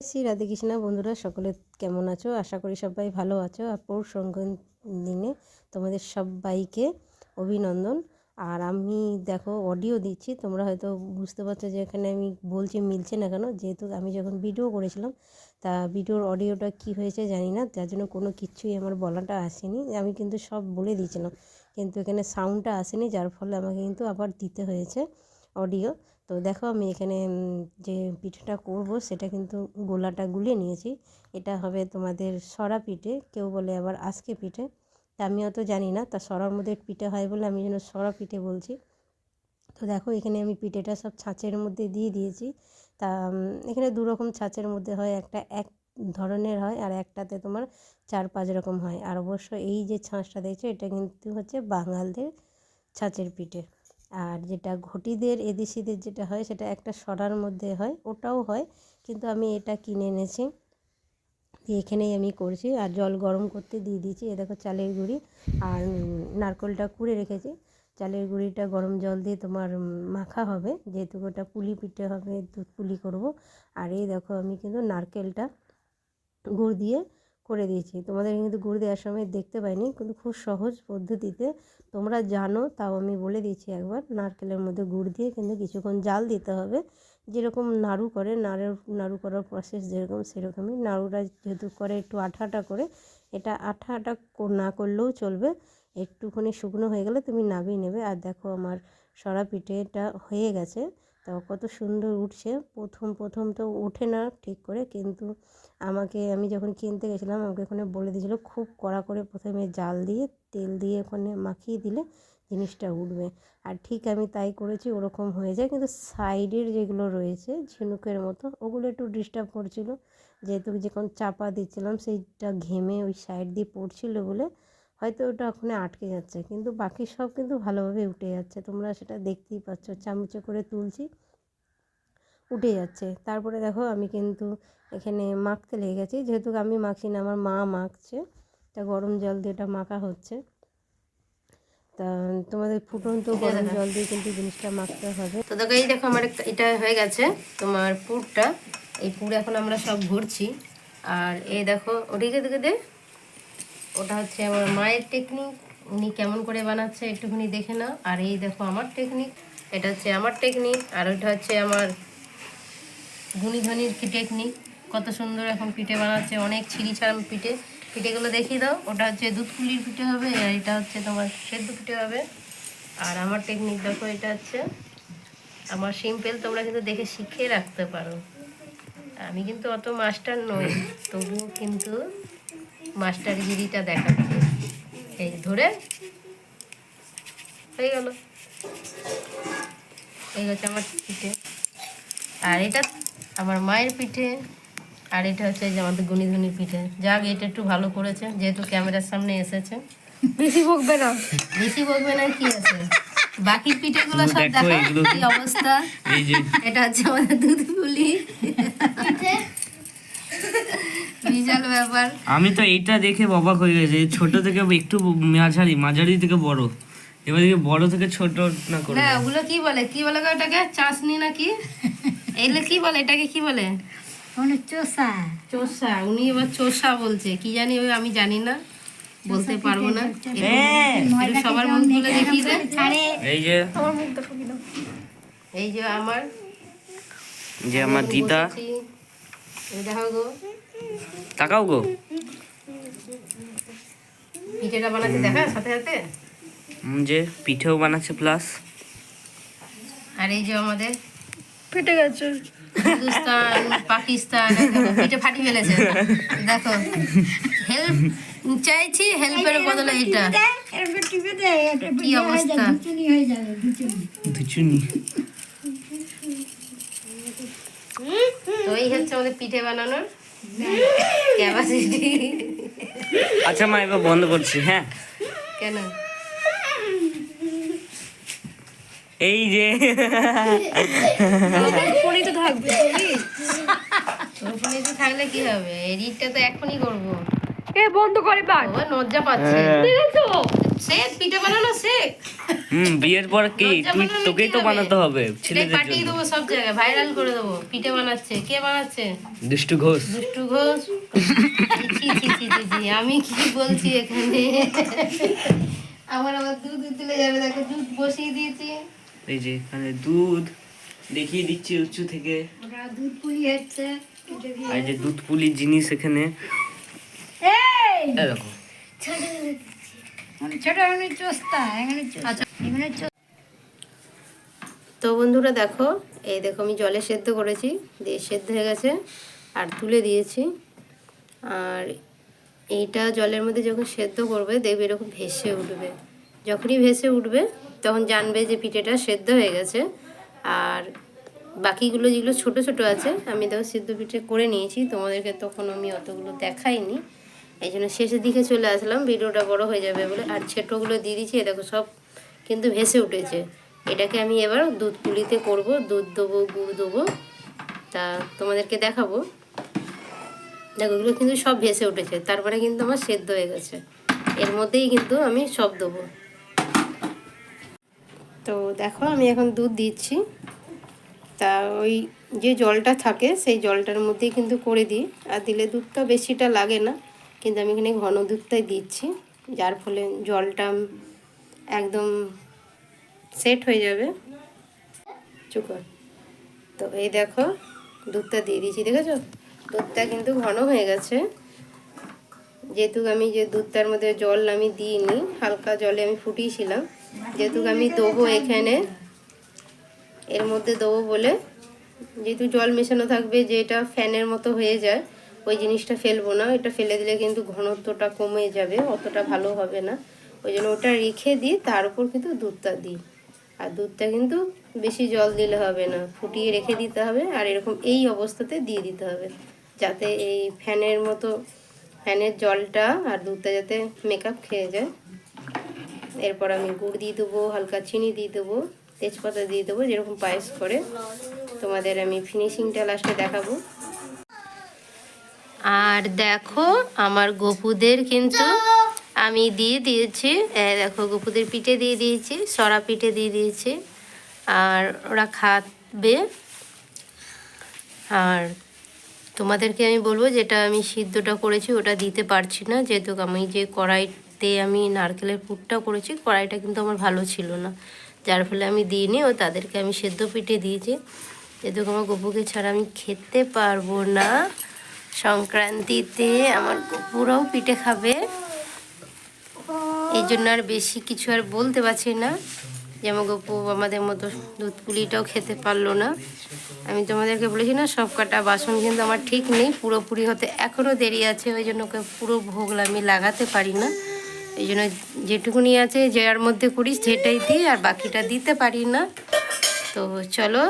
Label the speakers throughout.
Speaker 1: শ্রী রাধে কৃষ্ণা। বন্ধুরা, সকলে কেমন আছো? আশা করি সবাই ভালো আছো। আর পৌষ দিনে তোমাদের সবাইকে অভিনন্দন। আর আমি দেখো অডিও দিচ্ছি। তোমরা হয়তো বুঝতে পারছ যে এখানে আমি বলছি, মিলছে না কেন? যেহেতু আমি যখন ভিডিও করেছিলাম, তা ভিডিওর অডিওটা কি হয়েছে জানি না। যার জন্য কোনো কিচ্ছুই আমার বলাটা আসেনি। আমি কিন্তু সব বলে দিয়েছিলাম। কিন্তু এখানে সাউন্ডটা আসেনি, যার ফলে আমাকে কিন্তু আবার দিতে হয়েছে। অডিও তো দেখো আমি এখানে যে পিঠেটা করব, সেটা কিন্তু গোলাটা গুলিয়ে নিয়েছি। এটা হবে তোমাদের সরা পিঠে, কেউ বলে আবার আজকে পিঠে। তা আমি অত জানি না, তা সরার মধ্যে পিঠে হয় বলে আমি যেন সরা পিঠে বলছি। তো দেখো এখানে আমি পিঠেটা সব ছাঁচের মধ্যে দিয়ে দিয়েছি। তা এখানে দু রকম ছাঁচের মধ্যে হয়, একটা এক ধরনের হয় আর একটাতে তোমার চার পাঁচ রকম হয়। আর অবশ্য এই যে ছাঁচটা দেখছ, এটা কিন্তু হচ্ছে বাঙালদের ছাঁচের পিঠে। আর যেটা ঘটিদের, এদেশিদের যেটা হয়, সেটা একটা সরার মধ্যে হয়, ওটাও হয়। কিন্তু আমি এটা কিনে এনেছি। এখানেই আমি করছি। আর জল গরম করতে দিয়ে দিয়েছি। এ দেখো চালের গুঁড়ি। আর নারকেলটা কুড়ে রেখেছি। চালের গুঁড়িটা গরম জল দিয়ে তোমার মাখা হবে। যেহেতু ওটা পুলি পিঠে হবে, দুধ পুলি করব। আর এই দেখো আমি কিন্তু নারকেলটা গুড় দিয়ে করে দিয়েছি। তোমাদের কিন্তু গুড় দেওয়ার সময় দেখতে পাইনি, কিন্তু খুব সহজ পদ্ধতিতে তোমরা জানো, তাও আমি বলে দিয়েছি একবার, নারকেলের মধ্যে গুড় দিয়ে কিন্তু কিছুক্ষণ জাল দিতে হবে। যেরকম নাড়ু করে নাড়ু নাড়ু করার প্রসেস যেরকম, সেরকমই। নাড়ুটা যেহেতু করে একটু আঠা আঠা করে, এটা আঠা আঠা কো- না করলেও চলবে। একটুখানি শুকনো হয়ে গেলে তুমি নামিয়ে নেবে। আর দেখো আমার সরা পিঠেটা হয়ে গেছে। তো কত সুন্দর উঠছে। প্রথম প্রথম তো ওঠে না ঠিক করে, কিন্তু আমাকে, আমি যখন কিনতে গেছিলাম, আমাকে ওখানে বলে দিয়েছিল খুব কড়া করে প্রথমে জাল দিয়ে, তেল দিয়ে ওখানে মাখিয়ে দিলে জিনিসটা উঠবে। আর ঠিক আমি তাই করেছি, ওরকম হয়ে যায়। কিন্তু সাইডের যেগুলো রয়েছে, ঝিনুকের মতো, ওগুলো একটু ডিস্টার্ব করছিল। যেহেতু যখন চাপা দিচ্ছিলাম, সেইটা ঘেমে ওই সাইড দিয়ে পড়ছিল বলে হয়তো ওটা ওখানে আটকে যাচ্ছে। কিন্তু বাকি সব কিন্তু ভালোভাবে উঠে যাচ্ছে। তোমরা সেটা দেখতেই পাচ্ছ। চামচে করে তুলছি উঠে যাচ্ছে। তারপরে দেখো আমি কিন্তু এখানে মাখতে লেগে গেছি। যেহেতু আমি মাখছি না আমার মা মাখছে। তা গরম জল দিয়ে এটা মাখা হচ্ছে। তা তোমাদের ফুটন্ত গরম জল দিয়ে কিন্তু জিনিসটা মাখতে হবে।
Speaker 2: তো দেখো এই দেখো আমার একটা- এটা হয়ে গেছে তোমার পুরটা। এই পুর এখন আমরা সব ভরছি। আর এই দেখো ওদিকে দিকে দে। ওটা হচ্ছে আমার মায়ের টেকনিক উনি কেমন করে বানাচ্ছে একটুখানি দেখে নাও। আর এই দেখো আমার টেকনিক এটা হচ্ছে আমার টেকনিক আর ওইটা হচ্ছে আমার গুণীধনির কি টেকনিক কত সুন্দর এখন পিঠে বানাচ্ছে, অনেক ছিঁড়ি ছাড়াম পিঠে। পিঠেগুলো দেখিয়ে দাও। ওটা হচ্ছে দুধ পুলির পিঠে হবে, আর এটা হচ্ছে তোমার সেদ্ধ পিঠে হবে। আর আমার টেকনিক দেখো, এটা হচ্ছে আমার সিম্পল তোমরা কিন্তু দেখে শিখে রাখতে পারো। আমি কিন্তু অত মাস্টার নই, তবুও কিন্তু মাস্টারগিরিটা দেখাচ্ছি এই ধরে। হয়ে গেল। এই হচ্ছে আমার পিঠে। আর এটা আমার মায়ের পিঠে। আর এটা হচ্ছে যে আমাদের গুণিধনির পিঠে। যাক এটা একটু ভালো করেছে যেহেতু ক্যামেরার সামনে এসেছে।
Speaker 3: বেশি বকবে না।
Speaker 2: বেশি বকবে না কি আছে? বাকি পিঠেগুলো সব
Speaker 4: দেখো
Speaker 2: দেখো কি অবস্থা। এটা হচ্ছে আমাদের দুধ পুলি বিশাল ব্যাপার।
Speaker 4: আমি তো এইটা দেখে অবাক হয়ে গেছে ছোট থেকে একটু মাঝারি মাঝারি থেকে বড়। এবার দিকে বড় থেকে ছোট না করে
Speaker 2: না ওগুলো কি বলে? কি বলে গো এটাকে চাষনি নাকি এগুলো কি বলে? এটাকে কি বলে?
Speaker 3: অনেক চোষা।
Speaker 2: চোষা উনি এবার চোষা বলছে। কি জানি ওই আমি জানি না বলতে পারব না।
Speaker 4: হ্যাঁ।
Speaker 2: সবার মুখগুলো দেখিয়ে দে
Speaker 3: ছাড়ে।
Speaker 4: এই যে
Speaker 2: এই যে আমার
Speaker 4: যে আমার দিদা।
Speaker 2: গো।
Speaker 4: তাকাও গো।
Speaker 2: পিঠেটা বানাতে দেখা সাথে সাথে?
Speaker 4: যে পিঠেও বানাচ্ছে প্লাস
Speaker 2: আর এই যে আমাদের
Speaker 3: ফেটে গেছে।
Speaker 2: হিন্দুস্তান পাকিস্তান দেখো, পিঠে ফাটি ফেলেছে। দেখো হেল্প চাইছি হেল্পের বদলে এটা কি অবস্থা?
Speaker 3: দুচুনি হয়ে যাবে দুচুনি
Speaker 4: দুচুনি
Speaker 2: তো এই হচ্ছে আমাদের পিঠে বানানোর ক্যাপাসিটি
Speaker 4: আচ্ছা মা এবার বন্ধ করছি হ্যাঁ।
Speaker 2: কেন?
Speaker 4: এই যে
Speaker 3: ফোনই তো থাকবে
Speaker 2: ফোনে তো থাকলে কি হবে? এডিটটা তো এখনই করব।
Speaker 3: এ বন্ধ করে বাট
Speaker 2: ও লজ্জা পাচ্ছে।
Speaker 4: হ্যাঁ।
Speaker 3: দেখেছ?
Speaker 2: শেখ পিঠে বানানো শেখ
Speaker 4: হুম বিয়ের পর কি? তুই তোকেই তো বানাতে হবে ছেলেদের
Speaker 2: পাঠিয়ে দেবো সব জায়গায় ভাইরাল করে দেবো। পিঠে বানাচ্ছে কে বানাচ্ছে?
Speaker 4: দুষ্টু ঘোষ।
Speaker 2: দুষ্টু ঘোষ। আমি কি বলছি এখানে? আমার আবার দুধ উতলে যাবে দেখো দুধ বসিয়ে দিয়েছি।
Speaker 4: এই যে এখানে দুধ দেখিয়ে দিচ্ছি উঁচু থেকে।
Speaker 3: দুধ পুলি হচ্ছে
Speaker 4: আর যে দুধ পুলির জিনিস এখানে।
Speaker 3: এই!
Speaker 4: দেখো।
Speaker 3: ছোট এখানে চোস্তা এখানে
Speaker 2: আচ্ছা।
Speaker 3: এখানে
Speaker 2: তো বন্ধুরা দেখো এই দেখো আমি জলে সেদ্ধ করেছি দিয়ে সেদ্ধ হয়ে গেছে আর তুলে দিয়েছি। আর এইটা জলের মধ্যে যখন সেদ্ধ করবে দেখবে এরকম ভেসে উঠবে। যখনই ভেসে উঠবে তখন জানবে যে পিঠেটা সেদ্ধ হয়ে গেছে। আর বাকিগুলো যেগুলো ছোট ছোট আছে আমি দেখো সিদ্ধ পিঠে করে নিয়েছি তোমাদেরকে তখন আমি অতগুলো দেখাইনি। এই জন্য শেষের দিকে চলে আসলাম, ভিডিওটা বড় হয়ে যাবে বলে। আর ছোটোগুলো দিয়ে দিয়েছি এ দেখো সব কিন্তু ভেসে উঠেছে। এটাকে আমি এবার দুধ পুলিতে করব, দুধ দেবো, গুড় দেবো, তা তোমাদেরকে দেখাবো। দেখো, এগুলো কিন্তু সব ভেসে উঠেছে, তারপরে কিন্তু আমার সেদ্ধ হয়ে গেছে। এর মধ্যেই কিন্তু আমি সব দেবো। তো দেখো, আমি এখন দুধ দিচ্ছি। তা ওই যে জলটা থাকে, সেই জলটার মধ্যেই কিন্তু করে দিই। আর দিলে দুধটা বেশিটা লাগে না। কিন্তু আমি এখানে ঘন দুধটাই দিচ্ছি, যার ফলে জলটা একদম সেট হয়ে যাবে। চুকর তো এই দেখো দুধটা দিয়ে দিয়েছি, দেখেছ? দুধটা কিন্তু ঘন হয়ে গেছে। যেহেতু আমি যে দুধটার মধ্যে জল আমি দিইনি, হালকা জলে আমি ফুটিয়েছিলাম, যেহেতু আমি দেবো এখানে, এর মধ্যে দেবো বলে, যেহেতু জল মেশানো থাকবে, যেটা ফ্যানের মতো হয়ে যায় ওই জিনিসটা ফেলব না, এটা ফেলে দিলে কিন্তু ঘনত্বটা কমে যাবে, অতটা ভালো হবে না। ওই জন্য ওটা রেখে দিই তার উপর কিন্তু দুধটা দিই। আর দুধটা কিন্তু বেশি জল দিলে হবে না, ফুটিয়ে রেখে দিতে হবে আর এরকম এই অবস্থাতে দিয়ে দিতে হবে। যাতে এই ফ্যানের মতো, ফ্যানের জলটা আর দুধটা যাতে মেকআপ খেয়ে যায়। এরপর আমি গুড় দিয়ে দেবো, হালকা চিনি দিয়ে দেবো, তেজপাতা দিয়ে দেবো, যেরকম পায়েস করে। তোমাদের আমি ফিনিশিংটা লাস্টে দেখাবো। আর দেখো, আমার গপুদের কিন্তু আমি দিয়ে দিয়েছি দেখো গপুদের পিঠে দিয়ে দিয়েছি, সরা পিঠে দিয়ে দিয়েছি, আর ওরা খাবে। আর তোমাদেরকে আমি বলব যেটা আমি সিদ্ধটা করেছি, ওটা দিতে পারছি না, যেহেতু আমি যে কড়াইতে আমি নারকেলের পুরটা করেছি, কড়াইটা কিন্তু আমার ভালো ছিল না। যার ফলে আমি দিইনি, ও তাদেরকে আমি সেদ্ধ পিঠে দিয়েছি। যেহেতু আমার গপুকে ছাড়া আমি খেতে পারব না। সংক্রান্তিতে আমার গপুরাও পিঠে খাবে। এই জন্য আর বেশি কিছু আর বলতে পারছি না। যেমন গপু আমাদের মতো দুধ পুলিটাও খেতে পারল না। আমি তোমাদেরকে বলেছি না, সব কাটা বাসন কিন্তু আমার ঠিক নেই, পুরোপুরি হতে এখনও দেরি আছে, ওই জন্য ওকে পুরো ভোগলা আমি লাগাতে পারি না। এই জন্য যেটুকুনি আছে যার মধ্যে করিস, সেটাই দিই আর বাকিটা দিতে পারি না। তো চলো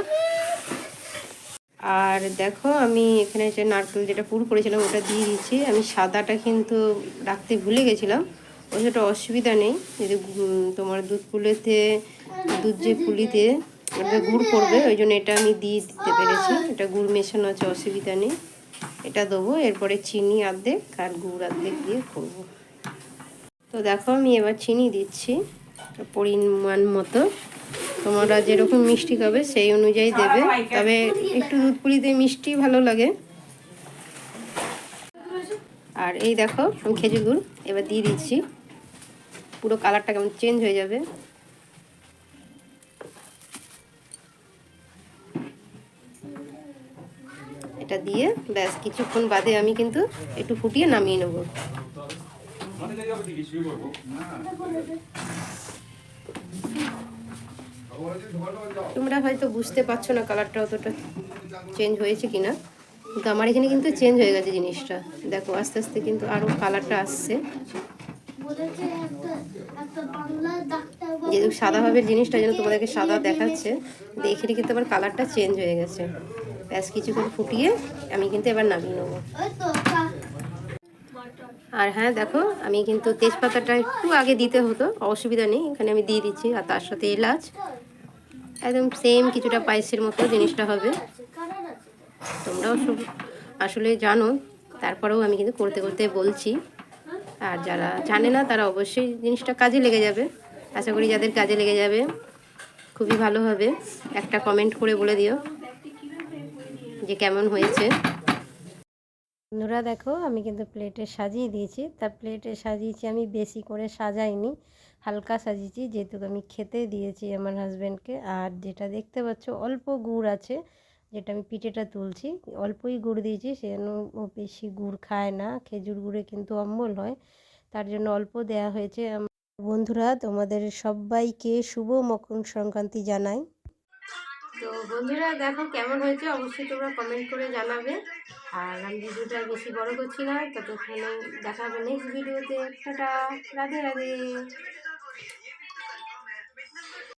Speaker 2: আর দেখো, আমি এখানে যে নারকেল যেটা পুর করেছিলাম, ওটা দিয়ে দিচ্ছি আমি সাদাটা কিন্তু রাখতে ভুলে গেছিলাম। ওই সেটা অসুবিধা নেই। যদি তোমার দুধ পুলিতে, দুধ যে পুলিতে ওটা গুড় পড়বে ওই জন্য এটা আমি দিয়ে দিতে পেরেছি। এটা গুড় মেশানো আছে, অসুবিধা নেই। এটা দেবো, এরপরে চিনি অর্ধেক আর গুড় অর্ধেক দিয়ে করব। তো দেখো, আমি এবার চিনি দিচ্ছি, পরিমাণ মতো। তোমরা যেরকম মিষ্টি খাবে, সেই অনুযায়ী দেবে। তবে একটু দুধ পুলিতে মিষ্টি ভালো লাগে। আর এই দেখো, আমি খেজুর গুড় এবার দিয়ে দিচ্ছি। পুরো কালারটা কেমন চেঞ্জ হয়ে যাবে। এটা দিয়ে ব্যাস, কিছুক্ষণ বাদে আমি কিন্তু একটু ফুটিয়ে নামিয়ে নেব। তোমরা হয়তো বুঝতে পারছ না কালারটা অতটা চেঞ্জ হয়েছে কিনা। কিন্তু আমার এখানে কিন্তু চেঞ্জ হয়ে গেছে জিনিসটা। দেখো, আস্তে আস্তে কিন্তু আরও কালারটা আসছে। যেহেতু সাদা ভাবের জিনিসটা যেন তোমাদেরকে সাদা দেখাচ্ছে দেখে কিন্তু আবার কালারটা চেঞ্জ হয়ে গেছে। ব্যাস, কিছুক্ষণ ফুটিয়ে আমি কিন্তু এবার নামিয়ে নেব। আর হ্যাঁ দেখো, আমি কিন্তু তেজপাতাটা একটু আগে দিতে হতো, অসুবিধা নেই, এখানে আমি দিয়ে দিচ্ছি, আর তার সাথে এলাচ। একদম সেম কিছুটা পায়েসের মতো জিনিসটা হবে। তোমরাও আসলে জানো, তারপরেও আমি কিন্তু করতে করতে বলছি। আর যারা জানে না, তারা অবশ্যই জিনিসটা কাজে লেগে যাবে। আশা করি যাদের কাজে লেগে যাবে, খুবই ভালো হবে। একটা কমেন্ট করে বলে দিও যে কেমন হয়েছে।
Speaker 1: বন্ধুরা দেখো, আমি কিন্তু প্লেটে সাজিয়ে দিয়েছি। তা প্লেটে সাজিয়েছি আমি বেশি করে সাজাইনি। হালকা সাজিয়েছি, যেহেতু আমি খেতে দিয়েছি আমার হাজব্যান্ডকে আর যেটা দেখতে পাচ্ছ, অল্প গুড় আছে, যেটা আমি পিঠেটা তুলছি। অল্পই গুড় দিয়েছি, সেজন্য ও বেশি গুড় খায় না, খেজুর গুড়ে কিন্তু অম্বল হয়। তার জন্য অল্প দেয়া হয়েছে। বন্ধুরা, তোমাদের সবাইকে শুভ মকর সংক্রান্তি জানাই।
Speaker 2: তো বন্ধুরা, দেখো কেমন হয়েছে? অবশ্যই তোমরা কমেন্ট করে জানাবে। আর আমি ভিডিওটা বেশি বড় করছি না, ততক্ষণে দেখাবো নেক্সট ভিডিওতে টাটা, রাধে রাধে।